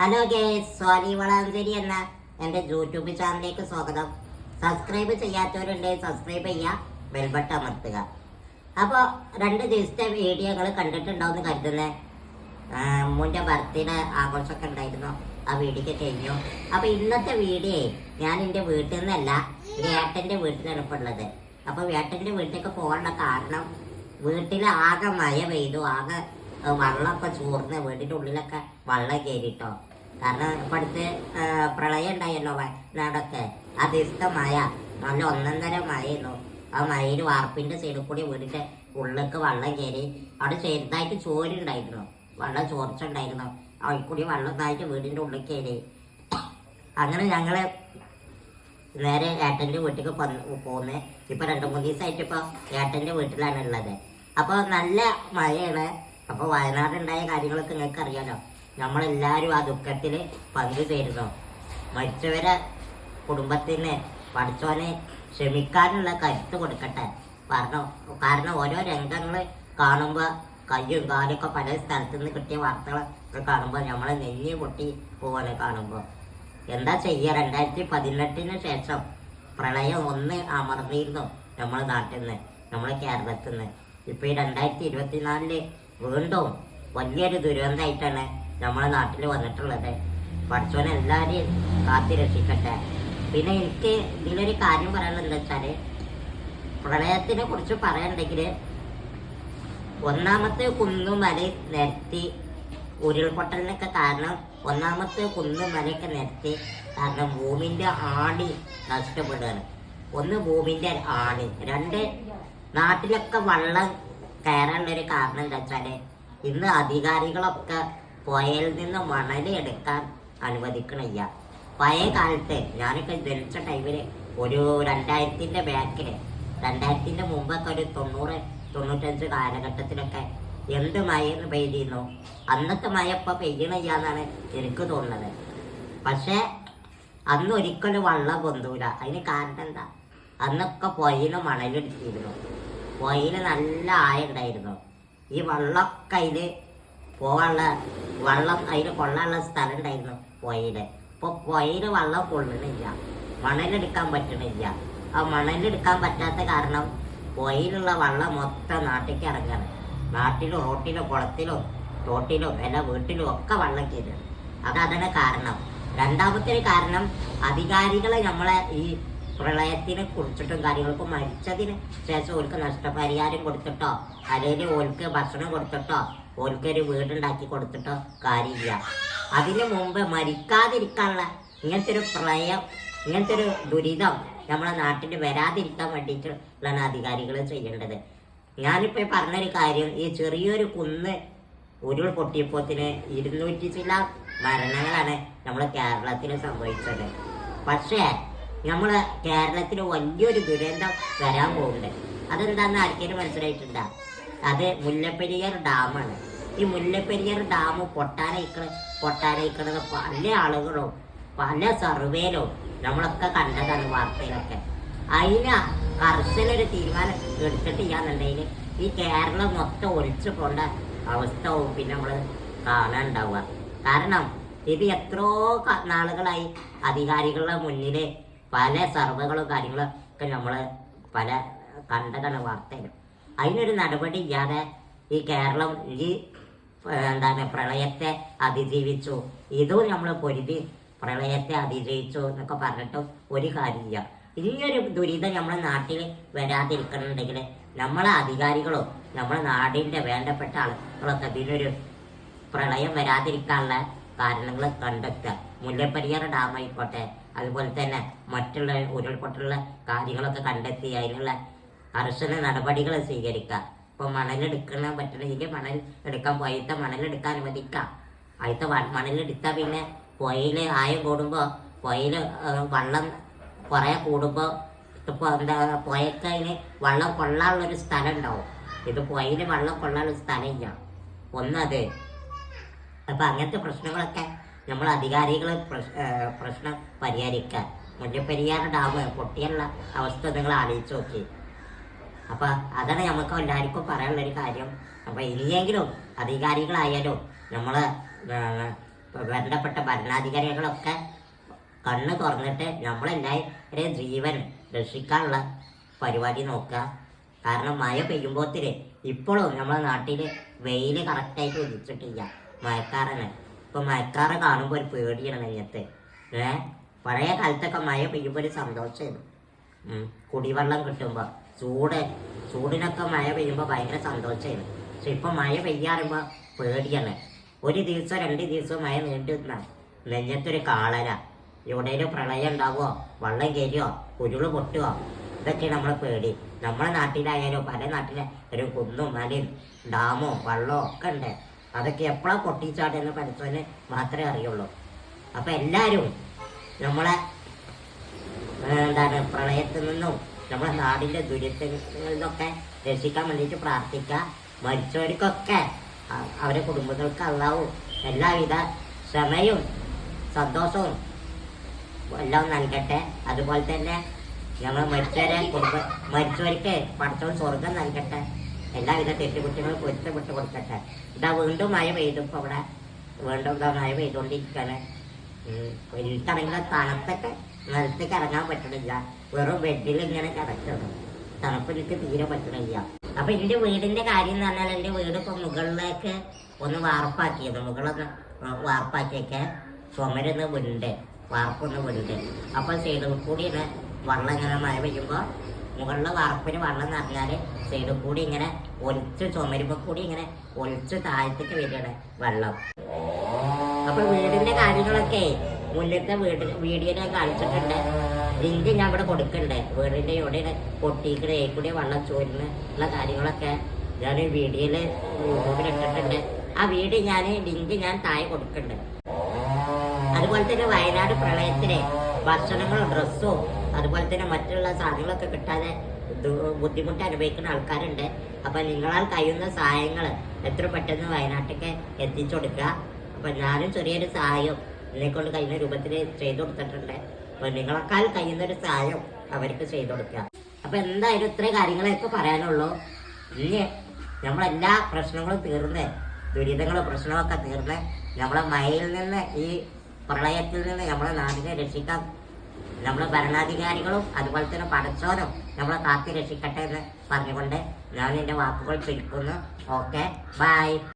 Hello guys Swali Valanchery എന്ന എന്റെ YouTube ചാനലിലേക്ക് സ്വാഗതം. സബ്സ്ക്രൈബ് ചെയ്യാത്തവരുണ്ട് സബ്സ്ക്രൈബ് ചെയ്യുക ബെൽബട്ട് അമർത്തുക. അപ്പോൾ രണ്ട് ദിവസത്തെ വീഡിയോകൾ കണ്ടിട്ടുണ്ടാവുമെന്ന് കരുതുന്നത് അമ്മൂന്റെ ബർത്ത്ഡേ ആഘോഷമൊക്കെ ഉണ്ടായിരുന്നു. ആ വീഡിയോ കഴിഞ്ഞു. അപ്പോൾ ഇന്നത്തെ വീഡിയോ ഞാൻ എന്റെ വീട്ടിൽ നിന്നല്ല വേട്ടന്റെ വീട്ടിലാണ് ഇപ്പോൾ ഉള്ളത്. അപ്പോൾ ഏട്ടന്റെ വീട്ടിലേക്ക് പോകാനുള്ള കാരണം വീട്ടിൽ ആകെ മഴ പെയ്തു. ആകെ വെള്ളമൊക്കെ ചോർന്ന് വീടിന്റെ ഉള്ളിലൊക്കെ വെള്ളം കയറിട്ടോ. കാരണം ഇപ്പം പ്രളയം ഉണ്ടായല്ലോ വയനാടൊക്കെ അതിഷ്ട ദിവസത്തെ മഴ നല്ല ഒന്നൊന്നര മഴയായിരുന്നു. ആ മഴയിൽ വാർപ്പിന്റെ സൈഡിൽ കൂടി വീടിന്റെ ഉള്ളിലേക്ക് വെള്ളം കയറി അവിടെ ചെറുതായിട്ട് ചോര ഉണ്ടായിരുന്നു. വെള്ളം ചോർച്ചുണ്ടായിരുന്നു അവിടെ കൂടി വെള്ളം ഇതായിട്ട് വീടിന്റെ ഉള്ളിൽ കയറി. അങ്ങനെ ഞങ്ങൾ നേരെ ഏട്ടന്റെ വീട്ടിലേക്ക് പോകുന്നത് ഇപ്പൊ രണ്ടു മൂന്ന് ദിവസമായിട്ട് ഇപ്പൊ ഏട്ടന്റെ വീട്ടിലാണ് ഉള്ളത്. അപ്പൊ നല്ല മഴയാണ്. അപ്പൊ വയനാട് ഉണ്ടായ കാര്യങ്ങളൊക്കെ നിങ്ങൾക്ക് അറിയാലോ നമ്മളെല്ലാരും ആ ദുഃഖത്തിൽ പങ്കു ചേരുന്നു. മരിച്ചവരെ കുടുംബത്തിന് പഠിച്ചവനെ ക്ഷമിക്കാനുള്ള കരുത്ത് കൊടുക്കട്ടെ. കാരണം കാരണം ഓരോ രംഗങ്ങൾ കാണുമ്പോൾ കയ്യും കാലൊക്കെ പല സ്ഥലത്തു നിന്ന് കിട്ടിയ വാർത്തകൾ കാണുമ്പോൾ നമ്മളെ നെഞ്ഞി പൊട്ടി പോവാണ് കാണുമ്പോൾ എന്താ ചെയ്യുക രണ്ടായിരത്തി പതിനെട്ടിന് ശേഷം പ്രളയം ഒന്ന് അമർന്നിരുന്നു നമ്മളെ നാട്ടിൽ നിന്ന് നമ്മളെ കേരളത്തിൽ നിന്ന് ഇപ്പൊ ഈ രണ്ടായിരത്തി ഇരുപത്തിനാലിൽ വീണ്ടും വലിയൊരു ദുരന്തമായിട്ടാണ് നമ്മുടെ നാട്ടിൽ വന്നിട്ടുള്ളത്. പഠിച്ചവൻ എല്ലാവരെയും കാത്തി രക്ഷിക്കട്ടെ. പിന്നെ എനിക്ക് ഇതിലൊരു കാര്യം പറയാനുള്ളത് വെച്ചാൽ പ്രളയത്തിനെ കുറിച്ച് പറയാനുണ്ടെങ്കിൽ ഒന്നാമത്തെ കുന്നും മല നിരത്തി ഉരുൾപൊട്ടലിനൊക്കെ കാരണം ഒന്നാമത്തെ കുന്നും മലയൊക്കെ നിരത്തി കാരണം ഭൂമിന്റെ ആണി നഷ്ടപ്പെടുകയാണ്. ഒന്ന് ഭൂമിന്റെ ആണി രണ്ട് നാട്ടിലൊക്കെ വള്ളം കയറാനുള്ളൊരു കാരണം എന്താ വെച്ചാൽ ഇന്ന് അധികാരികളൊക്കെ പുഴയിൽ നിന്ന് മണൽ എടുക്കാൻ അനുവദിക്കണില്ല. പഴയ കാലത്ത് ഞാനൊക്കെ ജനിച്ച ടൈമിൽ ഒരു രണ്ടായിരത്തിന്റെ ബാക്കിൽ രണ്ടായിരത്തിന്റെ മുമ്പൊക്കെ ഒരു തൊണ്ണൂറ് തൊണ്ണൂറ്റഞ്ച് കാലഘട്ടത്തിലൊക്കെ എന്ത് മഴ പെയ്തിരുന്നു? അന്നത്തെ മഴ ഇപ്പൊ പെയ്യണില്ലാന്നാണ് എനിക്ക് തോന്നുന്നത്. പക്ഷെ അന്ന് ഒരിക്കലും വള്ളം പൊന്തൂല. അതിന് കാരണം എന്താ? അന്നൊക്കെ പുഴയിൽ മണലെടുത്തിരുന്നു പുഴയിൽ നല്ല ആയ ഉണ്ടായിരുന്നു. ഈ വള്ളമൊക്കെ അതിൽ പോവാനുള്ള വെള്ളം അതിന് കൊള്ളാനുള്ള സ്ഥലം ഉണ്ടായിരുന്നു പുഴയിൽ. ഇപ്പൊ പുഴയിൽ വെള്ളം കൊള്ളണില്ല മണലെടുക്കാൻ പറ്റണില്ല. ആ മണലെടുക്കാൻ പറ്റാത്ത കാരണം പുഴയിലുള്ള വെള്ളം മൊത്തം നാട്ടിലേക്ക് ഇറങ്ങാണ്. നാട്ടിലും റോട്ടിലും കുളത്തിലും തോട്ടിലും എല്ലാ വീട്ടിലും ഒക്കെ വെള്ളം കയറി അതാണ് കാരണം. രണ്ടാമത്തെ കാരണം അധികാരികളെ നമ്മളെ ഈ പ്രളയത്തിനെ കുറിച്ചിട്ടും കാര്യങ്ങൾക്കും മരിച്ചതിന് ശേഷം ഓർക്ക് നഷ്ടപരിഹാരം കൊടുത്തിട്ടോ? അല്ലെങ്കിൽ ഓർക്ക് ഭക്ഷണം കൊടുത്തിട്ടോ? ഓർക്ക് ഒരു വീടുണ്ടാക്കി കൊടുത്തിട്ടോ? കാര്യമില്ല. അതിനു മുമ്പ് മരിക്കാതിരിക്കാനുള്ള ഇങ്ങനത്തെ ഒരു പ്രളയം ഇങ്ങനത്തെ ഒരു ദുരിതം നമ്മളെ നാട്ടിൽ വരാതിരിക്കാൻ വേണ്ടിയിട്ടുള്ളതാണ് അധികാരികൾ ചെയ്യേണ്ടത്. ഞാനിപ്പോ ഈ പറഞ്ഞൊരു കാര്യം ഈ ചെറിയൊരു കുന്ന് ഉരുൾ പൊട്ടിയപ്പോത്തിന് ഇരുന്നൂറ്റി ചില മരണങ്ങളാണ് നമ്മൾ കേരളത്തിൽ സംഭവിച്ചത്. പക്ഷേ നമ്മൾ കേരളത്തിലെ വലിയൊരു ദുരന്തം വരാൻ പോകുന്നുണ്ട്. അതെന്താന്ന് ആർക്കേലും മനസ്സിലായിട്ടുണ്ടാ? അത് മുല്ലപ്പെരിയാർ ഡാമാണ്. ഈ മുല്ലപ്പെരിയാർ ഡാം പൊട്ടാനയിക്കണ പൊട്ടാനയിക്കണത് പല ആളുകളും പല സർവേയിലും നമ്മളൊക്കെ കണ്ടതാണ് വാർത്തയിലൊക്കെ. അതിന് കർശനൊരു തീരുമാനം എടുത്തിട്ടില്ലാന്നുണ്ടെങ്കിൽ ഈ കേരളം മൊത്തം ഒലിച്ചു പോണ്ട അവസ്ഥവും പിന്നെ നമ്മൾ കാണാനുണ്ടാവുക കാരണം ഇത് എത്രയോ നാളുകളായി അധികാരികളുടെ മുന്നിൽ പല സർവകളും കാര്യങ്ങളും ഒക്കെ നമ്മൾ പല കണ്ടതാണ് വാർത്തയിൽ അതിനൊരു നടപടി ഇല്ലാതെ ഈ കേരളം ഈ എന്താണ് പ്രളയത്തെ അതിജീവിച്ചു. ഇതും നമ്മൾ പൊരുതി പ്രളയത്തെ അതിജീവിച്ചു എന്നൊക്കെ പറഞ്ഞിട്ടും ഒരു കാര്യമില്ല. ഇനിയൊരു ദുരിതം നമ്മുടെ നാട്ടിൽ വരാതിരിക്കണമെന്നുണ്ടെങ്കിൽ നമ്മളെ അധികാരികളോ നമ്മളെ നാടിന്റെ വേണ്ടപ്പെട്ട ആളുകളൊക്കെ ഇതിനൊരു പ്രളയം വരാതിരിക്കാനുള്ള കാരണങ്ങൾ കണ്ടെത്തുക. മുല്ലപ്പെരിയാർ ഡാം ആയിക്കോട്ടെ അതുപോലെ തന്നെ മറ്റുള്ള ഉരുൾപൊട്ടുള്ള കാര്യങ്ങളൊക്കെ കണ്ടെത്തി അതിനുള്ള കർശന നടപടികൾ സ്വീകരിക്കുക. ഇപ്പൊ മണലെടുക്കണ പറ്റണമെങ്കിൽ മണൽ എടുക്കാൻ പോയത്തെ മണലെടുക്കാൻ അനുവദിക്കാം. അതിത്തെ മണലെടുത്താൽ പിന്നെ പുഴയിൽ ആയം കൂടുമ്പോൾ പുഴയിൽ വള്ളം കുറേ കൂടുമ്പോൾ ഇപ്പൊ എന്താ പുഴയ്ക്ക് അതിന് വള്ളം കൊള്ളാനുള്ളൊരു സ്ഥലം ഉണ്ടാവും ഇത് പുഴയിൽ വള്ളം കൊള്ളാനുള്ള സ്ഥലമില്ല ഒന്നത്. അപ്പൊ അങ്ങനത്തെ പ്രശ്നങ്ങളൊക്കെ നമ്മൾ അധികാരികളെ പ്രശ്നം പരിഹരിക്കാൻ. മുല്ലപ്പെരിയാർ ഡാം പൊട്ടിയുള്ള അവസ്ഥ നിങ്ങൾ ആലോചിച്ച് നോക്കി. അപ്പൊ അതാണ് നമുക്ക് എല്ലാവർക്കും പറയാനുള്ള ഒരു കാര്യം. അപ്പൊ ഇനിയെങ്കിലും അധികാരികളായാലും നമ്മൾ ബന്ധപ്പെട്ട ഭരണാധികാരികളൊക്കെ കണ്ണ് തുറന്നിട്ട് നമ്മളെല്ലാവരും ജീവൻ രക്ഷിക്കാനുള്ള പരിപാടി നോക്കുക. കാരണം മഴ പെയ്യുമ്പോത്തിന് ഇപ്പോഴും നമ്മളെ നാട്ടിൽ വെയിൽ കറക്റ്റായിട്ട് ഉദിച്ചിട്ടില്ല. മഴക്കാറന് ഇപ്പൊ മഴക്കാറ് കാണുമ്പോൾ ഒരു പേടിയാണ് നെഞ്ഞത്ത് ഏ? പഴയ കാലത്തൊക്കെ മഴ പെയ്യുമ്പോൾ ഒരു സന്തോഷമായിരുന്നു. കുടിവെള്ളം കിട്ടുമ്പോൾ ചൂട് ചൂടിനൊക്കെ മഴ പെയ്യുമ്പോൾ ഭയങ്കര സന്തോഷമായിരുന്നു പക്ഷെ ഇപ്പൊ മഴ പെയ്യാറുമ്പോൾ പേടിയാണ്. ഒരു ദിവസം രണ്ട് ദിവസം മഴ നീണ്ടു നിന്നാൽ നെഞ്ഞത്തൊരു കാളര എവിടെയും പ്രളയം ഉണ്ടാവോ വെള്ളം കയറിയോ ഉരുൾ പൊട്ടുവോ ഇതൊക്കെ നമ്മളെ പേടി. നമ്മളെ നാട്ടിലായാലും പല നാട്ടിലെ ഒരു കുന്നും മലയും ഡാമോ വള്ളോ ഒക്കെ ഉണ്ട്. അതൊക്കെ എപ്പോഴാണ് പൊട്ടിച്ചാടുന്ന പഠിച്ചവന് മാത്രമേ അറിയുള്ളൂ. അപ്പൊ എല്ലാരും നമ്മളെ എന്താണ് പ്രളയത്തിൽ നിന്നും നമ്മുടെ നാടിന്റെ ദുരിതങ്ങളിൽ നിന്നൊക്കെ രക്ഷിക്കാൻ വേണ്ടിയിട്ട് പ്രാർത്ഥിക്കുക. മരിച്ചവർക്കൊക്കെ അവരെ കുടുംബങ്ങൾക്ക് അള്ളാവും എല്ലാവിധ ക്ഷമയും സന്തോഷവും എല്ലാം നൽകട്ടെ. അതുപോലെ തന്നെ ഞങ്ങൾ മരിച്ചവരെ കുടുംബ മരിച്ചവർക്ക് പഠിച്ചവൻ സ്വർഗം നൽകട്ടെ. എല്ലാവിധ തെറ്റുകുറ്റങ്ങളും പൊരുത്തപ്പെട്ട് കൊടുക്കട്ടെ. ഇതാ വീണ്ടും മഴ പെയ്തു ഇപ്പൊ അവിടെ വീണ്ടും ഇതാ മഴ പെയ്തുകൊണ്ടിരിക്കുകയാണ്. എനിക്കാണെങ്കിൽ തണുത്തൊക്കെ നിലത്തേക്ക് ഇറങ്ങാൻ പറ്റണില്ല. വെറും ബെഡിൽ ഇങ്ങനെ കിടക്കണം തണുപ്പ് എനിക്ക് തീരെ പറ്റണില്ല. അപ്പൊ എന്റെ വീടിന്റെ കാര്യം എന്ന് പറഞ്ഞാൽ എന്റെ വീട് ഇപ്പൊ മുകളിലേക്ക് ഒന്ന് വാർപ്പാക്കിയത് മുകളൊന്ന് വാർപ്പാക്കിയൊക്കെ ചുമരൊന്ന് വിണ്ട് വാർപ്പൊന്ന് വിണ്ട്. അപ്പൊ സൈഡിൽ കൂടി വെള്ളം ഇങ്ങനെ മഴ പെയ്യുമ്പോ മുകളിലെ വാർപ്പിന് വെള്ളം നിറഞ്ഞാൽ സൈഡിൽ കൂടി ഇങ്ങനെ ഒലിച്ച് ചുമരുമ്പോൾ കൂടി ഇങ്ങനെ ഒലിച്ച് താഴത്തേക്ക് വരികയാണ് വെള്ളം. അപ്പൊ വീടിന്റെ കാര്യങ്ങളൊക്കെ മുന്നത്തെ വീട് വീഡിയോയിൽ കാണിച്ചിട്ടുണ്ട്. ലിങ്ക് ഞാൻ ഇവിടെ കൊടുക്കണ്ടേ. വീടിന്റെ ഇവിടെ പൊട്ടിക്കണ ഏക്കൂടിയ വെള്ളം ചോരുന്ന ഉള്ള കാര്യങ്ങളൊക്കെ ഞാൻ വീഡിയോയിൽ യൂട്യൂബിൽ ഇട്ടിട്ടുണ്ട്. ആ വീഡിയോ ഞാൻ ലിങ്ക് ഞാൻ താഴെ കൊടുക്കണ്ടേ. അതുപോലെ തന്നെ വയനാട് പ്രളയത്തിലെ ഭക്ഷണങ്ങളും ഡ്രസ്സും അതുപോലെ തന്നെ മറ്റുള്ള സാധനങ്ങളൊക്കെ കിട്ടാതെ ബുദ്ധിമുട്ട് അനുഭവിക്കുന്ന ആൾക്കാരുണ്ട്. അപ്പൊ നിങ്ങളാൽ കഴിയുന്ന സഹായങ്ങൾ എത്ര പെട്ടെന്ന് വയനാട്ടിലേക്ക് എത്തിച്ചു കൊടുക്കുക. അപ്പൊ ഞാനും ചെറിയൊരു സഹായം എന്നെ കൊണ്ട് കഴിയുന്ന രൂപത്തിൽ ചെയ്തു കൊടുത്തിട്ടുണ്ട്. അപ്പൊ നിങ്ങളെക്കാൾ കഴിയുന്ന ഒരു സഹായം അവർക്ക് ചെയ്തു കൊടുക്കുക. അപ്പൊ എന്തായാലും ഇത്രയും കാര്യങ്ങളൊക്കെ പറയാനുള്ളൂ. ഇനി നമ്മളെല്ലാ പ്രശ്നങ്ങളും തീർന്ന് ദുരിതങ്ങളും പ്രശ്നങ്ങളൊക്കെ തീർന്ന് നമ്മളെ മഴയിൽ നിന്ന് ഈ പ്രളയത്തിൽ നിന്ന് നമ്മളെ നാടിനെ രക്ഷിക്കാൻ നമ്മളെ ഭരണാധികാരികളും അതുപോലെ തന്നെ പടച്ചോനും നമ്മളെ കാത്തി രക്ഷിക്കട്ടെ എന്ന് പറഞ്ഞുകൊണ്ട് ഞാൻ എന്റെ വാക്കുകൾ ചുരുക്കുന്നു. Okay bye.